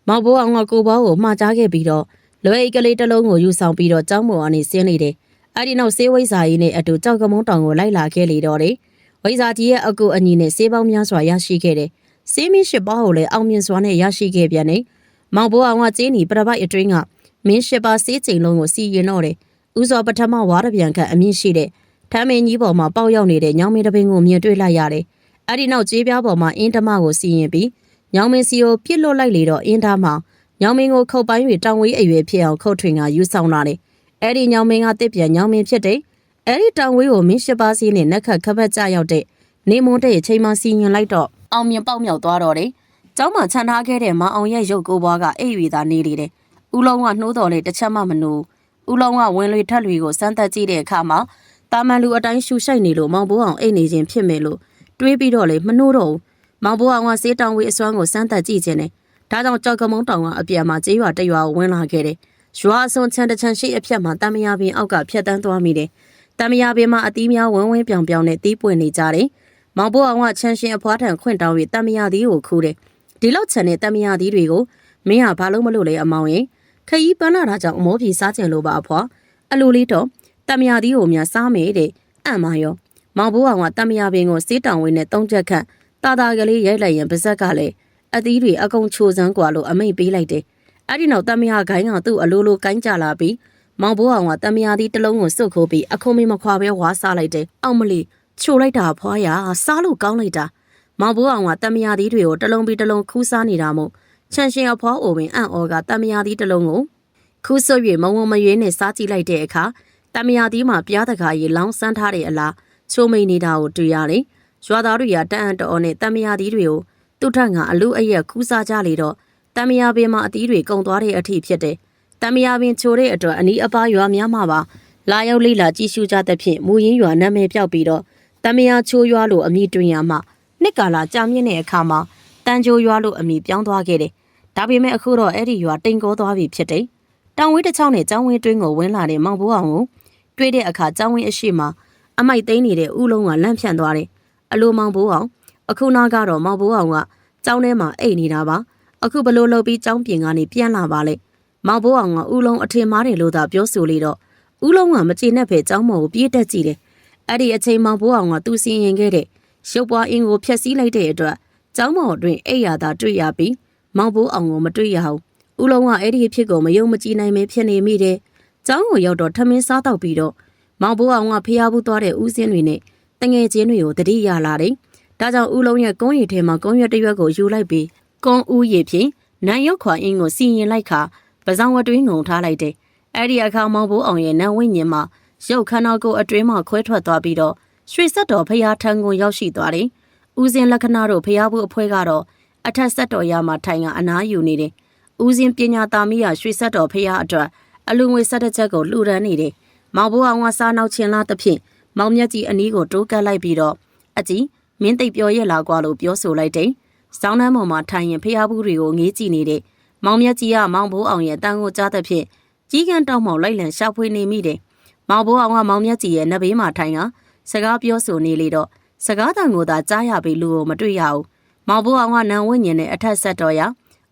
မောင်ဘိုးအောင်ကကိုဘောကိုမှားကြားခဲ့ပြီးတော့ လွယ်အိတ်ကလေးတစ်လုံးကိုယူဆောင်ပြီးတော့ကျောင်းပေါ်ကနေဆင်းနေတယ်အဲ့ဒီနောက်ဆေးဝိဇာကြီးနဲ့အတူကြောက်ကမုံတောင်ကိုလိုက်လာခဲ့လေတော့တယ်ဝိဇာကြီးရဲ့အကူအညီနဲ့ဆေးပေါင်းများစွာရရှိခဲ့တယ်ဆေးမင်းရှစ်ပါးကိုလည်းအောင်မြင်စွာနဲ့ရရှိခဲ့ပြန်တယ်မောင်ဘိုးအောင်ကကျင်းနီပြပိုက်အတွင်းကမင်းရှစ်ပါးဆေးချိန်လုံးကိုစီရင်တော့တယ်ဥစောပထမဝါရပြန်ကအမြင့်ရှိတဲ့ထမ်းမင်းကြီးပေါ်မှာပေါက်ရောက်နေတဲ့ညောင်မင်းတပင်ကိုမြင်တွေ့လိုက်ရတယ်အဲ့ဒီနောက်ကြေးပြားပေါ်မှာအင်းဓမကိုစီရင်ပြီးညောင်မင်းစီကိုပြစ်လွတ်လိုက်လေတော့အင်းဓမ ညောင်မင်းကိုခုတ်ပိုင်း၍တောင်ဝေးအရွယ်ဖြစ်အောင်ခုတ်ထွင်ကယူဆောင်လာတယ်အဲ့ဒီညောင်မင်းကတစ်ပြန်ညောင်မင်းဖြစ်တယ်အဲ့ဒီတောင်ဝေးကိုမင်းရှစ်ပါးစီးနဲ့နက်ခတ်ခပ်ဖက်ကြရောက်တဲ့နေမွန်တဲ့အချိန်မှစီရင်လိုက်တော့အောင်မြင်ပေါက်မြောက်သွားတော့တယ်ကျောင်းမှာခြံထားခဲ့တဲ့မအောင်ရဲ့ရုပ်ကိုးပွားကအိပ်၍သာနေလေတယ်ဦးလုံးကနှိုးတော်လေတစ်ချက်မှမနိုးဦးလုံးကဝင်လွေထက်လွေကိုစမ်းသက်ကြည့်တဲ့အခါမှာတာမန်လူအတိုင်းရှူရှိုက်နေလို့မောင်ဘိုးအောင်အိတ်နေခြင်းဖြစ်မယ်လို့တွေးပြီးတော့လေမနှိုးတော့ဘူးမောင်ဘိုးအောင်ကစေးတောင်ဝေးအစွမ်းကိုစမ်းသက်ကြည့်ခြင်းနဲ့ ဒါကြောင့်ကြောက်ကမုံတောင်ကအပြန်မှာကျေးရွာတရွာကိုဝင်လာခဲ့တယ်ရွာအစွန်ချန်တချန်ရှိအဖြတ်မှာတမယာပင်အောက်ကဖြတ်တန်းသွားမိတယ်။တမယာပင်မှာအသီးများဝင်းဝင်းပြောင်ပြောင်နဲ့တီးပွင့်နေကြတယ်။မောင်ဘိုးအောင်ကချန်ရှင်အဖွားထံခွင့်တောင်းပြီးတမယာသီးကိုခူးတယ်။ဒီလောက်ချန်တဲ့တမယာသီးတွေကိုမင်းကဘာလို့မလို့လဲအမောင်ရင်ခရီးပန်းလာတာကြောင့်အမောပြေစားကြင်လို့ပါအဖွားအလိုလေးတော့တမယာသီးကိုများစားမယ်တဲ့အံ့မရောမောင်ဘိုးအောင်ကတမယာပင်ကိုစေးတောင်ဝင်းနဲ့တုံးချက်ခန့်တာတာကလေးရိုက်လိုက်ရင်ပါဇက်ကလည်း အသီးတွေအကုန်ချိုစမ်းကွာလို့အမိတ်ပေးလိုက်တယ်။အဲ့ဒီနောက်တမယာခိုင်းကသူ့အလိုလိုကိုင်းကြလာပြီးမောင်ဘိုးအောင်ကတမယာသီးတစ်လုံးကိုစုတ်ခိုးပြီးအခုံးမမခွာပဲဝါစားလိုက်တယ်။အောင်မလီချိုလိုက်တာဖွာရစားလို့ကောင်းလိုက်တာ။မောင်ဘိုးအောင်ကတမယာသီးတွေကိုတစ်လုံးပြီးတစ်လုံးခူးစားနေတာမို့ချန်ရှင်အဖွားအိုဝင်အံ့ဩကတမယာသီးတစ်လုံးကိုခူးဆွတ်၍မဝုံမရွေးနဲ့စားကြည့်လိုက်တဲ့အခါတမယာသီးမှာပြားတကာကြီးလောင်းဆန်းထားတဲ့အလားချိုးမိန်နေတာကိုတွေ့ရတယ်။ရွာသားတွေကတန်အံ့တော်နဲ့တမယာသီးတွေကို သူ့ထက်ကအလူအရက်ခူးစားကြလေတော့တမယာပင်မှာအသီးတွေကုံသွားတဲ့အထိဖြစ်တယ်။တမယာပင်ချိုတဲ့အတွက်အနီးအပါးရွာများမှာပါလာရောက်လိလာကြည့်ရှုကြသဖြင့်မူရင်းရွာနာမည်ပြောက်ပြီးတော့တမယာချိုရွာလို့အမည်တွင်ရမှနှစ်ကာလာကြာမြင့်တဲ့အခါမှာတန်ချိုရွာလို့အမည်ပြောင်းသွားခဲ့တယ်။ဒါပေမဲ့အခုတော့အဲ့ဒီရွာတိမ်ကောသွားပြီဖြစ်တယ်။တောင်ဝင်းတစ်ချောင်းနဲ့ကျောင်းဝင်းတွင်းကိုဝင်လာတဲ့မောင်ဘိုးအောင်ကိုတွေ့တဲ့အခါကျောင်းဝင်းအရှိမအမိုက်သိမ်းနေတဲ့ဥလုံးကလန့်ဖြန့်သွားတယ်။အလိုမောင်ဘိုးအောင် အခုနောက်ကတော့မောင်ဘိုးအောင်ကကျောင်းထဲမှာအိတ်နေတာပါအခုဘလို့လုပ်ပြီးကျောင်းပြင်ကနေပြန်လာပါလေမောင်ဘိုးအောင်ကဦးလုံးအထင်မားတယ်လို့သာပြောဆိုလေတော့ဦးလုံးကမကျေနပ်ဖဲကျောင်းမော်ကိုပြေးတက်ကြည့်တယ်အဲ့ဒီအချိန်မောင်ဘိုးအောင်ကသူစီရင်ခဲ့တဲ့ရုပ်ပွားအင်းကိုဖျက်ဆီးလိုက်တဲ့အတွက်ကျောင်းမော်အတွင်းအိတ်ရသာတွေ့ရပြီးမောင်ဘိုးအောင်ကိုမတွေ့ရဘူးဦးလုံးကအဲ့ဒီအဖြစ်ကိုမယုံမကြည်နိုင်ပဲဖြစ်နေမိတယ်ကျောင်းကိုရောက်တော့ထမင်းစားတော့ပြီးတော့မောင်ဘိုးအောင်ကဖျားဘူးသွားတဲ့ဦးစင်းတွေနဲ့တငယ်ချင်းတွေကိုတတိရလာတယ် ဒါကြောင့်ဦးလုံးရဲ့ကုန်းရည်ထဲမှာကုန်းရွက်တစ်ရွက်ကိုယူလိုက်ပြီးကုန်းဦးရည်ဖြင့်နန်ရုပ်ခွာအင်းကိုစီရင်လိုက်ခါပဇောင်းဝတွင်းငုံထားလိုက်တယ်။အဲ့ဒီအခါမောင်ဘိုးအောင်ရဲ့နန်ဝိညာဉ်မှာရုပ်ခန္ဓာကိုယ်အတွင်းမှာခွဲထွက်သွားပြီးတော့ရွှေဆက်တော်ဖျားထံကိုရောက်ရှိသွားတယ်။ဦးစင်းလက္ခဏာတို့ဖျားဘူးအဖွဲကတော့အထက်ဆက်တော်ရမှာထိုင်ကအနားယူနေတယ်။ဦးစင်းပညာသားမိရရွှေဆက်တော်ဖျားအတွက်အလူငွေဆက်တစ်ချက်ကိုလှူဒန်းနေတယ်။မောင်ဘိုးအောင်ကစားနောက်ချင်းလားသဖြင့်မောင်မြတ်ကြီးအနီးကိုတိုးကပ်လိုက်ပြီးတော့အကြီး မင်းသိပ်ပြောရလာကွာလို့ပြောဆိုလိုက်တယ်။စောင်းနှမ်းပေါ်မှာထိုင်ရင်ဖျားဘူးတွေကိုငေးကြည့်နေတဲ့မောင်မြတ်ကြီးကမောင်ဘိုးအောင်ရဲ့တန်းကိုကြားသဖြင့်ကြီးကန်းတောက်မှောက်လိုက်လံရှာဖွေနေမိတယ်။မောင်ဘိုးအောင်ကမောင်မြတ်ကြီးရဲ့နဘေးမှာထိုင်ကစကားပြောဆိုနေလေတော့စကားတန်ကိုသာကြားရပြီလူကိုမတွေ့ရဘူး။မောင်ဘိုးအောင်ကနန်ဝိညာဉ်နဲ့အထက်ဆက်တော်ရ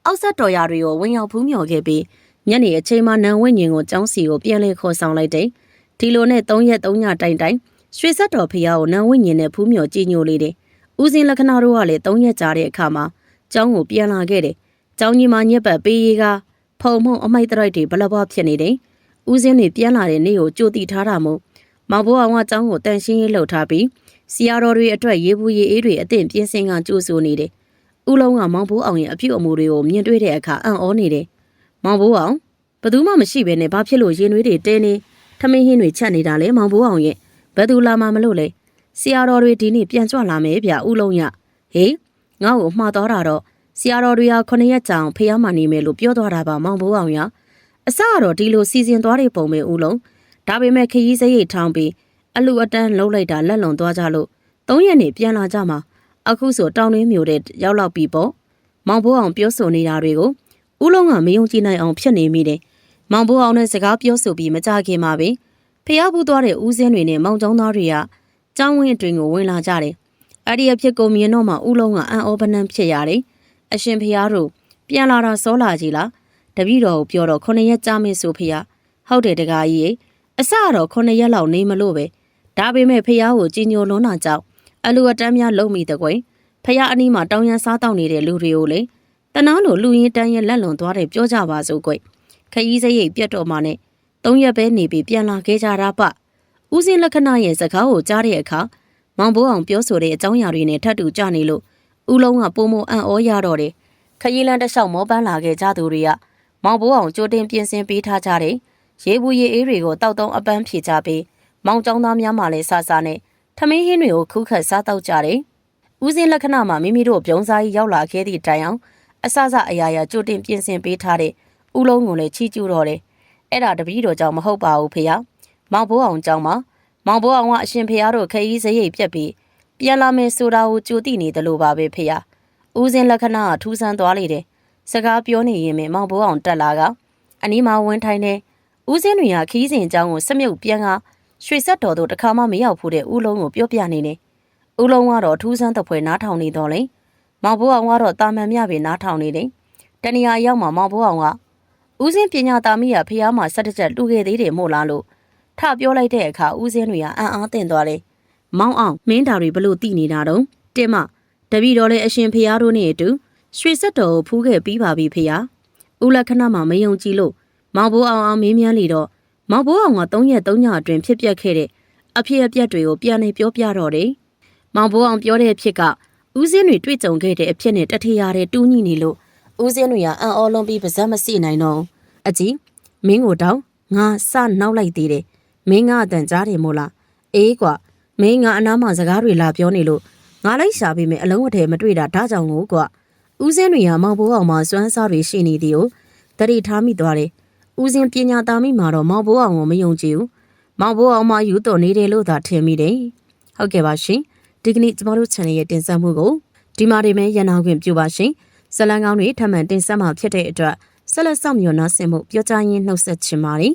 အောက်ဆက်တော်ရတွေကိုဝင်ရောက်ဖူးမြော်ခဲ့ပြီးညနေအချိန်မှနန်ဝိညာဉ်ကိုကျောင်းစီကိုပြန်လဲခေါ်ဆောင်လိုက်တယ်။ဒီလိုနဲ့၃ရက်၃ညတိုင်တိုင်ရွှေဆက်တော်ဖရာကိုနန်ဝိညာဉ်နဲ့ဖူးမြော်ကြည်ညိုလေတယ်။ ဦးစင်းလက္ခဏာတို့ကလည်း၃ရက်ကြာတဲ့အခါမှာကျောင်းကိုပြန်လာခဲ့တယ်။ကျောင်းကြီးမှာညက်ပတ်ပေးရေးကဖုံမှုံအမိုက်တရိုက်တွေဘလဘွားဖြစ်နေတယ်။ဦးစင်းတွေပြန်လာတဲ့နေ့ကိုကြိုတိထားတာမို့မောင်ဘိုးအောင်ကကျောင်းကိုတန်ရှင်းရေးလှုပ်ထားပြီးစီယာတော်တွေအတွက်ရေဘူးရေအေးတွေအသင့်ပြင်းစင်ကကြိုးဆိုနေတယ်။ဦးလုံးကမောင်ဘိုးအောင်ရဲ့အပြုတ်အမူတွေကိုမြင်တွေ့တဲ့အခါအံ့ဩနေတယ်။မောင်ဘိုးအောင်ဘသူမှမရှိဘဲနဲ့ဘာဖြစ်လို့ရင်နွေးတွေတဲနေထမင်းဟင်းတွေချက်နေတာလဲမောင်ဘိုးအောင်ရဲ့ဘယ်သူလာမှမလို့လဲ ဆရာတော်တွေဒီနေ့ပြန်ကြွလာမယ်ဗျဦးလုံးရဟေးငါ့ကိုမှားတော့တာတော့ဆရာတော်တွေဟာခုနှစ်ရက်ကြာအောင်ဖះမနေမယ်လို့ပြောသွားတာပါမောင်ဘိုးအောင်ရအစကတော့ဒီလိုစီစဉ်သွားတဲ့ပုံပဲဦးလုံးဒါပေမဲ့ခရီးစရိတ်ထောင်းပြီးအလူအတန်းလှုပ်လိုက်တာလက်လွန်သွားကြလို့သုံးရက်နေပြန်လာကြမှာအခုဆိုတောင်းနှင်းမျိုးတဲ့ရောက်လောက်ပြီပေါ့မောင်ဘိုးအောင်ပြောဆိုနေတာတွေကိုဦးလုံးကမယုံကြည်နိုင်အောင်ဖြစ်နေမိတယ်မောင်ဘိုးအောင်နဲ့စကားပြောဆိုပြီးမကြခင်မှာပဲဖះဘူးသွားတဲ့ဦးစင်းတွေနဲ့မောင်ကျောင်းသားတွေက ကျောင်းဝင်းအတွင်ကိုဝင်လာကြတယ်အဲ့ဒီအဖြစ်ကိုမြင်တော့မှဦးလုံးကအံ့ဩပနံဖြစ်ရတယ်အရှင်ဖះတို့ပြန်လာတာစောလာကြီးလားတပည့်တော်ကိုပြောတော့ခုနှစ်ရက်ကြာမင်းဆိုဖះဟုတ်တယ်တကားကြီးရေအစကတော့ခုနှစ်ရက်လောက်နေမလို့ပဲဒါပေမဲ့ဖះကိုကြီးညိုလွန်းတာကြောင့်အလူအတန်းများလုံးမိတဲ့ကွယ်ဖះအနီးမှာတောင်းရန်စားတောက်နေတဲ့လူတွေကိုလေတနာလိုလူရင်းတန်းရဲ့လက်လွန်သွားတယ်ပြောကြပါစို့ကွယ်ခရီးစရိတ်ပြတ်တော့မှနဲ့သုံးရက်ပဲနေပြီးပြန်လာခဲ့ကြတာပ ဦးစင်းလက္ခဏာရဲ့စကားကိုကြားတဲ့အခါမောင်ဘိုးအောင်ပြောဆိုတဲ့အကြောင်းအရာတွေနဲ့ထပ်တူကြနေလို့ဦးလုံးကပုံမအံ့ဩရတော့တယ်ခရီးလန်းတစ်လျှောက်မောပန်းလာခဲ့ကြသူတွေကမောင်ဘိုးအောင်ကြိုတင်ပြင်ဆင်ပေးထားကြတယ်ရေဘူးရေအေးတွေကိုတောက်တုံးအပန်းဖြေကြပြီးမောင်ကျောင်းသားများမှလည်းစားစားနဲ့ထမင်းဟင်းတွေကိုခူးခတ်စားတောက်ကြတယ်ဦးစင်းလက္ခဏာမှာမိမိတို့ပြုံးစားကြီးရောက်လာခဲ့သည့်တိုင်အောင်အစစအရာရာကြိုတင်ပြင်ဆင်ပေးထားတဲ့ဦးလုံးကိုလည်းချီးကျူးတော့တယ်အဲ့ဒါတပည့်တော်ကြောင့်မဟုတ်ပါဘူးဖေ။ မောင်ဘိုးအောင်ကြောင့်ပါမောင်ဘိုးအောင်ကအရှင်ဖေတို့ခရီးစရိတ်ပြက်ပြီးပြန်လာမယ်ဆိုတာကိုကြိုသိနေတယ်လို့ပါပဲဖေ။ဦးစင်းလက္ခဏာကထူးဆန်းသွားလေတယ်။စကားပြောနေရင်မောင်ဘိုးအောင်တက်လာကအနီးမှာဝင်ထိုင်တဲ့ဦးစင်းတွေကခီးစဉ်အကြောင်းကိုစမြုပ်ပြန်ကရွှေဆက်တော်တို့တခါမှမရောက်ဘူးတဲ့ဦးလုံးကိုပြောပြနေတယ်။ဦးလုံးကတော့ထူးဆန်းတပွဲနားထောင်နေတော့လေ။မောင်ဘိုးအောင်ကတော့တာမန်မြပဲနားထောင်နေတယ်။တနေရာရောက်မှာမောင်ဘိုးအောင်ကဦးစင်းပညာသားမိရဖះမှာဆက်တစ်ချက်တူခဲ့သေးတယ်မို့လားလို့ ထပြောလိုက်တဲ့အခါဦးစင်းတွေကအံ့အားသင့်သွားတယ်။မောင်အောင်မင်းတာတွေဘလို့တိနေတာတော့တင်မတပည့်တော်လည်းအရှင်ဖះတို့နဲ့အတူရွှေဆက်တော်ကိုဖူးခဲ့ပြီးပါပြီဖះ။ဦးလက္ခဏာမှာမယုံကြည်လို့မောင်ဘိုးအောင်အောင်မင်းမြန်းလေတော့မောင်ဘိုးအောင်က3ရက်3ညအတွင်းဖြစ်ပျက်ခဲ့တဲ့အဖြစ်အပျက်တွေကိုပြန်နေပြောပြတော့တယ်။မောင်ဘိုးအောင်ပြောတဲ့အဖြစ်ကဦးစင်းတွေတွေ့ကြုံခဲ့တဲ့အဖြစ်နဲ့တထရတဲ့တူးညိနေလို့ဦးစင်းတွေကအံ့ဩလွန်ပြီးပါဇက်မစီနိုင်တော့ဘူးအကြီးမင်းကိုတောင်းငါစနောက်လိုက်သေးတယ် မင်းကအတန်ကြားတယ်မို့လားအေးကွာမင်းကအနားမှာစကားတွေလာပြောနေလို့ငါလိုက်ရှာပြီးမယ်အလုံးအထည်မတွေ့တာဒါကြောင့်ကိုကွာဦးစင်းတွေကမောင်ဘိုးအောင်မှာစွမ်းစားတွေရှိနေသည်ကိုတတိထားမိသွားတယ်ဦးစင်းပညာသားမိမှာတော့မောင်ဘိုးအောင်ကိုမယုံကြည်ဘူးမောင်ဘိုးအောင်မှာယူတော်နေတယ်လို့သာထင်မိတယ်ဟုတ်ကဲ့ပါရှင်ဒီကနေ့ကျမတို့ channel ရဲ့တင်ဆက်မှုကိုဒီမှာနေမဲ့ရန်အောင်ခွင့်ပြုပါရှင်ဇလံကောင်းတွေထပ်မံတင်ဆက်မှာဖြစ်တဲ့အတွက်ဆက်လက်ဆောင်မျှော်နှားဆင်မှုပြောကြားရင်းနှုတ်ဆက်ချင်ပါတယ်